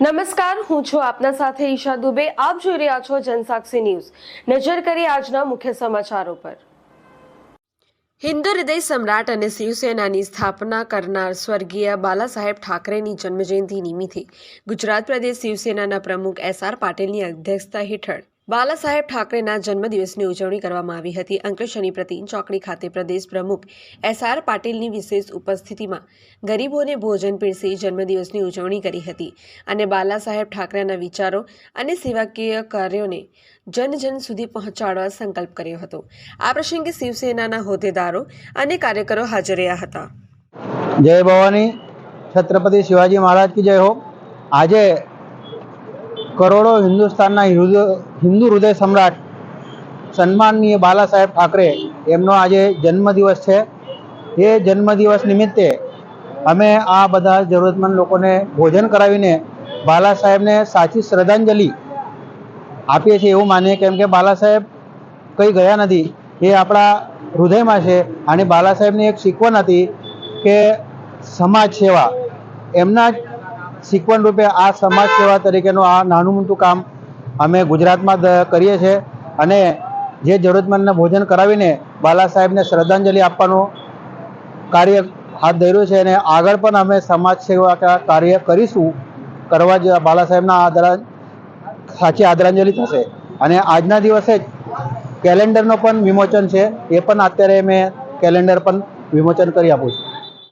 નમસ્કાર, હું છું આપના સાથે ઈશા દુબે. આપ જોઈ રહ્યા છો જનસાક્ષી ન્યૂઝ. નજર કરી આજના મુખ્ય સમાચારો પર. હિન્દુ હૃદય સમ્રાટ અને શિવસેનાની સ્થાપના કરનાર સ્વર્ગીય બાલાસાહેબ ઠાકરેની જન્મજયંતિ નિમિત્તે ગુજરાત પ્રદેશ શિવસેનાના પ્રમુખ એસ આર પાટીલની અધ્યક્ષતા હેઠળ બાલાસાહેબ ઠાકરેના જન્મદિવસની ઉજવણી કરવામાં આવી હતી. અંકલેશ્વરની પ્રતિન ચોકડી ખાતે પ્રદેશ પ્રમુખ એસ આર પાટીલની વિશેષ ઉપસ્થિતિમાં ગરીબોને ભોજન પીરસી જન્મદિવસની ઉજવણી કરી હતી અને બાલા સાહેબ ઠાકરેના વિચારો અને સેવાકીય કાર્યોને જન જન સુધી પહોંચાડવા સંકલ્પ કર્યો હતો. આ પ્રસંગે શિવસેનાના હોદ્દેદારો અને કાર્યકરો હાજર રહ્યા હતા. જય ભવાની. છત્રપતિ શિવાજી મહારાજ કી જય હો. આજે કરોડો હિન્દુસ્તાનના હિન્દુ હૃદય સમ્રાટ સન્માનનીય બાલા સાહેબ ઠાકરે એમનો આજે જન્મદિવસ છે. એ જન્મદિવસ નિમિત્તે અમે આ બધા જરૂરતમંદ લોકોને ભોજન કરાવીને બાલા સાહેબને સાચી શ્રદ્ધાંજલિ આપીએ છીએ એવું માનીએ, કેમ કે બાલા સાહેબ કંઈ ગયા નથી. એ આપણા હૃદયમાં છે અને બાલા સાહેબની એક શીખવણ હતી કે સમાજ સેવા એમના જ શીખવણ રૂપે આ સમાજ સેવા તરીકેનું આ નાનું મોટું કામ અમે ગુજરાતમાં કરીએ છીએ અને જે જરૂરતમંદને ભોજન કરાવીને બાલા સાહેબને શ્રદ્ધાંજલિ આપવાનું કાર્ય હાથ ધર્યું છે અને આગળ પણ અમે સમાજ સેવા કાર્ય કરીશું કરવા જ બાલા સાહેબના આદરા સાચી આદરાંજલિ થશે. અને આજના દિવસે જ કેલેન્ડરનો પણ વિમોચન છે એ પણ અત્યારે મેં કેલેન્ડર પણ વિમોચન કરી આપું છું.